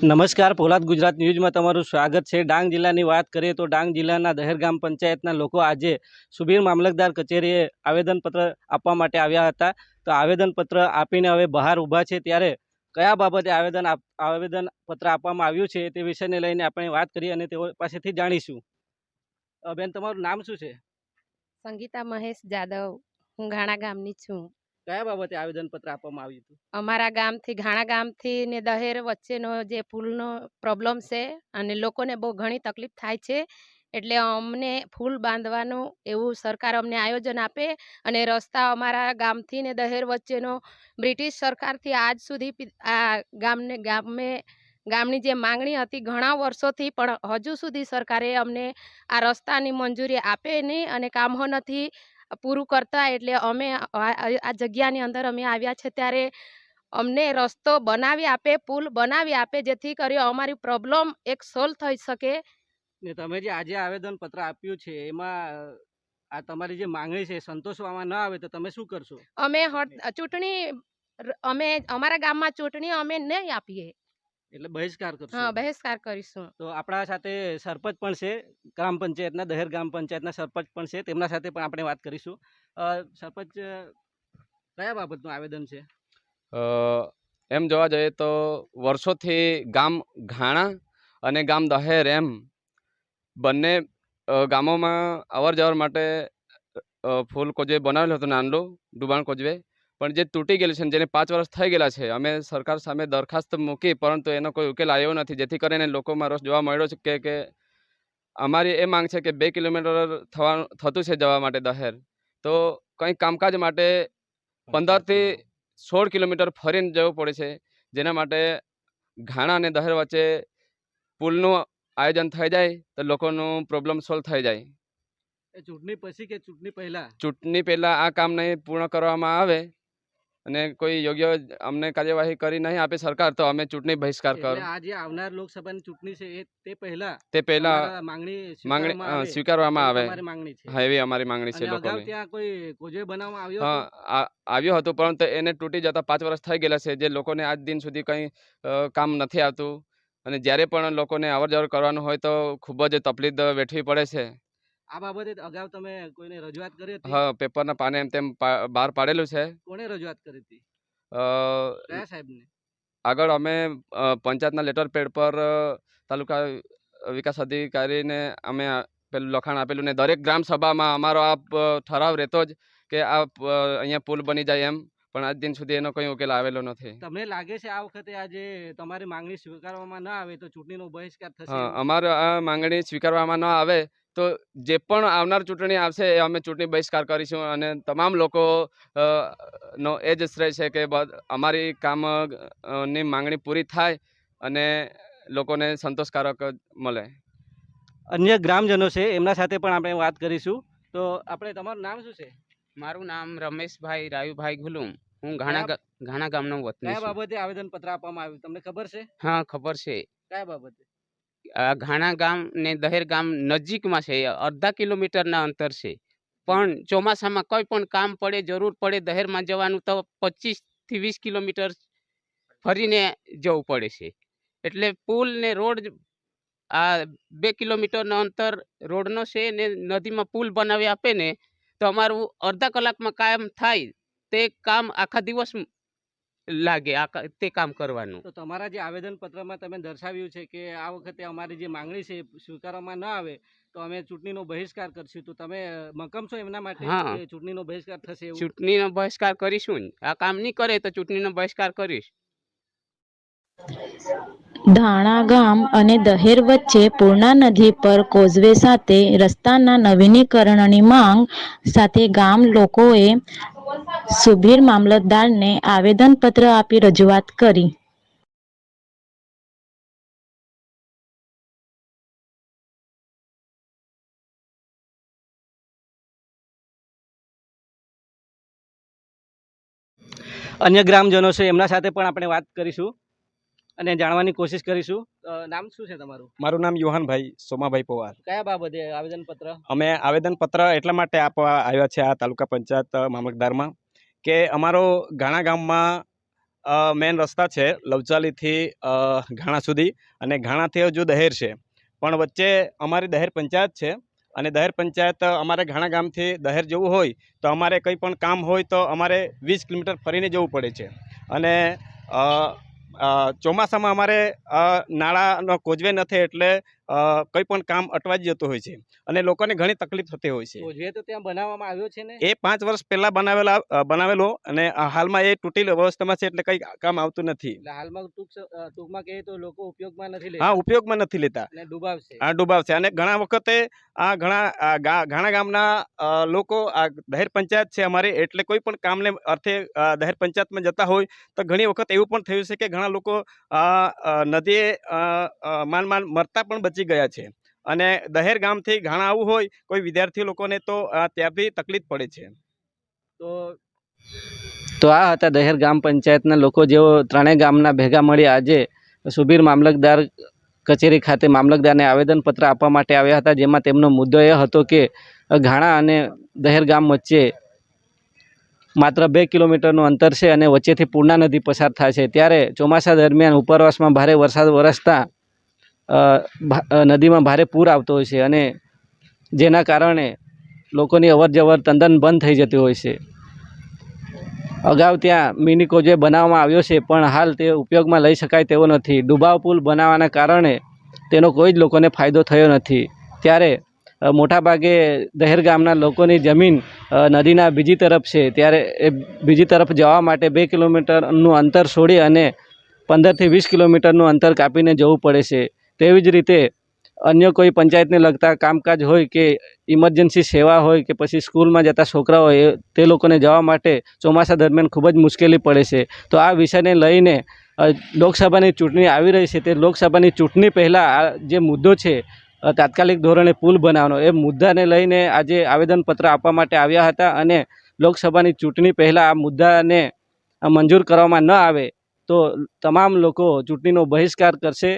નમસ્કાર, પોલાદ ગુજરાત ન્યૂઝમાં તમારું સ્વાગત છે. ડાંગ જિલ્લાની વાત કરીએ તો ડાંગ જિલ્લાના દહેરગામ પંચાયતના લોકો આજે સુબીર મામલતદાર કચેરીએ આવેદનપત્ર આપવા માટે આવ્યા હતા. તો આવેદનપત્ર આપીને હવે બહાર ઊભા છે. ત્યારે કયા બાબતે આવેદન આવેદનપત્ર આપવામાં આવ્યું છે તે વિષયને લઈને આપણે વાત કરીએ અને તેઓ પાસેથી જાણીશું. બેન, તમારું નામ શું છે? સંગીતા મહેશ જાદવ. હું ઘાણા ગામની છું. કયા બાબતે આવેદનપત્ર આપવામાં આવ્યું હતું? અમારા ગામથી, ઘાણા ગામથી ને દહેર વચ્ચેનો જે પુલનો પ્રોબ્લેમ છે અને લોકોને બહુ ઘણી તકલીફ થાય છે, એટલે અમને ફૂલ બાંધવાનું એવું સરકાર અમને આયોજન આપે અને રસ્તા અમારા ગામથી ને દહેર વચ્ચેનો બ્રિટિશ સરકારથી આજ સુધી આ ગામને, ગામે, ગામની જે માંગણી હતી ઘણા વર્ષોથી પણ હજુ સુધી સરકારે અમને આ રસ્તાની મંજૂરી આપે નહીં અને કામો નથી પૂરું કરતા એટલે અમે આ જગ્યાની અંદર અમે આવ્યા છે ત્યારે અમને રસ્તો બનાવી આપે પુલ બનાવી આપે જેથી કરી અમારી પ્રોબ્લેમ એક સોલ્વ થઈ શકે. ને તમે જે આજે આવેદનપત્ર આપ્યું છે એમાં આ તમારી જે માંગણી છે સંતોષવામાં ન આવે તો તમે શું કરશો? અમે ચૂંટણી અમે અમારા ગામમાં ચૂંટણી અમે નહીં આપીએ. એટલે બહિષ્કાર કરશું હા બહિષ્કાર કરીશું. તો આપણા સાથે સરપંચ પણ છે ગ્રામ પંચાયતના દહેર ગ્રામ પંચાયતના સરપંચ પણ છે તેમના સાથે પણ આપણે વાત કરીશું. સરપંચ કયા બાબતનું આવેદન છે? એમ જોવા જઈએ તો વર્ષોથી ગામ ઘાણા અને ગામ દહેર એમ બંને ગામોમાં અવર જવર માટે ફૂલ કોજવે બનાવેલું હતું નાનલું ડુબાણ કોજવે પણ જે તૂટી ગયેલું છે ને જેને પાંચ વર્ષ થઈ ગયેલા છે અમે સરકાર સામે દરખાસ્ત મૂકી પરંતુ એનો કોઈ ઉકેલ આવ્યો નથી. જેથી કરીને લોકોમાં રોષ જોવા મળ્યો છે કે કે અમારી એ માંગ છે કે બે કિલોમીટર થવાનું થતું છે જવા માટે દહેર. તો કંઈ કામકાજ માટે પંદરથી સોળ કિલોમીટર ફરીને જવું પડે છે જેના માટે ઘાણા અને દહેર વચ્ચે પુલનું આયોજન થઈ જાય તો લોકોનું પ્રોબ્લેમ સોલ્વ થઈ જાય. એ ચૂંટણી પછી કે ચૂંટણી પહેલાં? ચૂંટણી પહેલાં આ કામ નહીં પૂર્ણ કરવામાં આવે. અને કોઈ યોગ્ય અમને કાર્યવાહી કરી નહીં આપે સરકાર તો અમે ચૂંટણી બહિષ્કાર કરો. આજે આવનાર લોકસભાની ચૂંટણી છે તે પહેલા તે પહેલા માંગણી માંગણી સ્વીકારવામાં આવે. હા એવી અમારી માંગણી છે લોકો ત્યાં કોઈ કોજે બનાવવામાં આવ્યો હા આવ્યો હતો પરંતુ એને તૂટી જતા પાંચ વર્ષ થઈ ગયેલા છે જે લોકોને આજ દિન સુધી કંઈ કામ નથી આવતું. અને જ્યારે પણ લોકોને અવર જવર કરવાનું હોય તો ખૂબ જ તકલીફ વેઠવી પડે છે. આ બાબતે અગાઉ તમે કોઈને રજૂઆત કરી હતી? હા પેપરના પાને એમ તેમ બહાર પાડેલું છે. કોને રજૂઆત કરી હતી? કયા સાહેબને? આગળ અમે પંચાયતના લેટર પેડ પર તાલુકા વિકાસ અધિકારીને અમે પેલું લખાણ આપેલું ને દરેક ગ્રામ સભામાં અમારો આ ઠરાવ રહેતો જ કે આ અહીંયા પુલ બની જાય એમ. પણ આજ દિન સુધી એનો કોઈ ઉકેલ આવેલો નથી. તમને લાગે છે આ વખતે આજે તમારી માંગણી સ્વીકારવામાં ન આવે તો ચૂંટણીનો બહિષ્કાર થશે અમારે અમારો આ માંગણી સ્વીકારવામાં ન આવે તો જે પણ આવનાર ચૂંટણી આવશે એ અમે ચૂંટણી બહિષ્કાર કરીશું અને તમામ લોકો નો એ જ શ્રેય છે કે અમારી કામની માંગણી પૂરી થાય અને લોકોને સંતોષકારક મળે. અન્ય ગ્રામજનો છે એમના સાથે પણ આપણે વાત કરીશું. તો આપણે તમારું નામ શું છે? મારું નામ રમેશભાઈ રાયુભાઈ ગુલુમ. હું ઘાણા ઘાણા ગામનો વતની કયા છું. બાબતે આવેદન પત્ર આપવામાં આવ્યું? તમને ખબર છે? હા ખબર છે. કયા બાબતે? આ ઘાણા ગામ ને દહેર ગામ નજીકમાં છે અડધા કિલોમીટરના અંતર છે. પણ ચોમાસામાં કોઈ પણ કામ પડે, જરૂર પડે દહેરમાં જવાનું, તો પચીસથી વીસ કિલોમીટર ફરીને જવું પડે છે. એટલે પુલ ને રોડ આ બે કિલોમીટરનો અંતર રોડનો છે ને નદીમાં પુલ બનાવી આપે ને, તો અમારું અડધા કલાકમાં કામ થાય. તે કામ આખા દિવસ લાગે આ તે કામ કરવાનું. તો તમારા જે આવેદન પત્રમાં તમે દર્શાવ્યું છે કે આ વખતે અમારી જે માંગણી છે સ્વીકારવામાં ન આવે તો અમે ચૂંટણીનો બહિષ્કાર કરશું. તો તમે મકમ છો એમના માટે હા. ચૂંટણીનો બહિષ્કાર થશે ચૂંટણીનો બહિષ્કાર કરીશું આ કામ નહીં કરે તો ચૂંટણીનો બહિષ્કાર કરીશ. ધાણા ગામ અને દહેર વચ્ચે પૂર્ણા નદી પર કોઝવે સાથે રસ્તાના નવીનીકરણની માંગ સાથે ગામ લોકોએ સુબીર મામલતદારને આવેદનપત્ર આપી રજૂઆત કરી. અન્ય ગ્રામજનો છે, એમના સાથે પણ આપણે વાત કરીશું. અને જાણવાની કોશિશ કરીશું. નામ શું છે તમારું? મારું નામ યુહાનભાઈ સોમાભાઈ પવાર. કયા બાબતે આવેદન પત્ર અમે આવેદનપત્ર એટલા માટે આપવા આવ્યા છે આ તાલુકા પંચાયત મામલતદારમાં કે અમારો ઘાણા ગામમાં મેન રસ્તા છે લવચાલીથી ઘાણા સુધી અને ઘાણાથી હજુ દહેર છે. પણ વચ્ચે અમારી દહેર પંચાયત છે અને દહેર પંચાયત અમારે ઘાણા ગામથી દહેર જવું હોય તો અમારે કંઈ પણ કામ હોય તો અમારે વીસ કિલોમીટર ફરીને જવું પડે છે. અને ચોમાસામાં અમારે નાળાનો કોજવે નથી એટલે કંઈ પણ કામ અટવાઈ જતું હોય છે અને લોકોને ઘણી તકલીફ થતી હોય છે. તો ત્યાં બનાવવામાં આવ્યો છે ને? એ પાંચ વર્ષ પહેલા બનાવેલા બનાવેલો અને હાલમાં એ તૂટેલી અવસ્થામાં છે એટલે કંઈ કામ આવતું નથી. હાલમાં ટૂંક ટૂંકમાં કહીએ તો લોકો ઉપયોગમાં નથી હા ઉપયોગમાં નથી લેતા. ડૂબાવશે. હા ડૂબાવશે અને ઘણા વખતે આ ઘણા ઘણા ગામના લોકો આ દહેર પંચાયત છે અમારી એટલે કોઈ પણ કામને અર્થે દહેર પંચાયતમાં જતા હોય તો ઘણી વખત એવું પણ થયું છે કે ઘણા લોકો નદીએ માન માંડ મરતા પણ બચી ગયા છે. અને દહેર ગામથી ઘાણા આવવું હોય, કોઈ વિદ્યાર્થી લોકોને તો ત્યાં ત્યાંથી તકલીફ પડે છે. તો તો આ હતા દહેર ગામ પંચાયતના લોકો જેઓ ત્રણેય ગામના ભેગા મળી આજે સુબીર મામલતદાર કચેરી ખાતે મામલતદારને આવેદનપત્ર આપવા માટે આવ્યા હતા, જેમાં તેમનો મુદ્દો એ હતો કે, ઘાણા અને દહેર ગામ વચ્ચે માત્ર બે કિલોમીટરનું અંતર છે અને વચ્ચેથી પૂર્ણા નદી પસાર થાય છે. ત્યારે ચોમાસા દરમિયાન ઉપરવાસમાં ભારે વરસાદ વરસતા નદીમાં ભારે પૂર આવતો હોય છે અને જેના કારણે લોકોની અવર જવર તદ્દન બંધ થઈ જતી હોય છે. અગાઉ ત્યાં મિની જે બનાવવામાં આવ્યો છે, પણ હાલ તે ઉપયોગમાં લઈ શકાય તેવો નથી. ડુબાવ પુલ બનાવવાના કારણે તેનો કોઈ જ લોકોને ફાયદો થયો નથી. ત્યારે મોટાભાગે દહેર ગામના લોકોની જમીન નદીના બીજી તરફ છે. ત્યારે એ બીજી તરફ જવા માટે બે કિલોમીટરનું અંતર છોડી અને પંદરથી વીસ કિલોમીટરનું અંતર કાપીને જવું પડે છે. તેવી જ રીતે અન્ય કોઈ પંચાયતને લગતા કામકાજ હોય કે ઇમરજન્સી સેવા હોય કે પછી સ્કૂલમાં જતા છોકરા હોય, તે લોકોને જવા માટે ચોમાસા દરમિયાન ખૂબ જ મુશ્કેલી પડે છે. તો આ વિષયને લઈને લોકસભાની ચૂંટણી આવી રહી છે તે લોકસભાની ચૂંટણી પહેલાં આ જે મુદ્દો છે તાત્કાલિક ધોરણે પુલ બનાવવાનો, એ મુદ્દાને લઈને આજે આવેદનપત્ર આપવા માટે આવ્યા હતા અને લોકસભાની ચૂંટણી પહેલાં આ મુદ્દાને મંજૂર કરવામાં ન આવે તો તમામ લોકો ચૂંટણીનો બહિષ્કાર કરશે.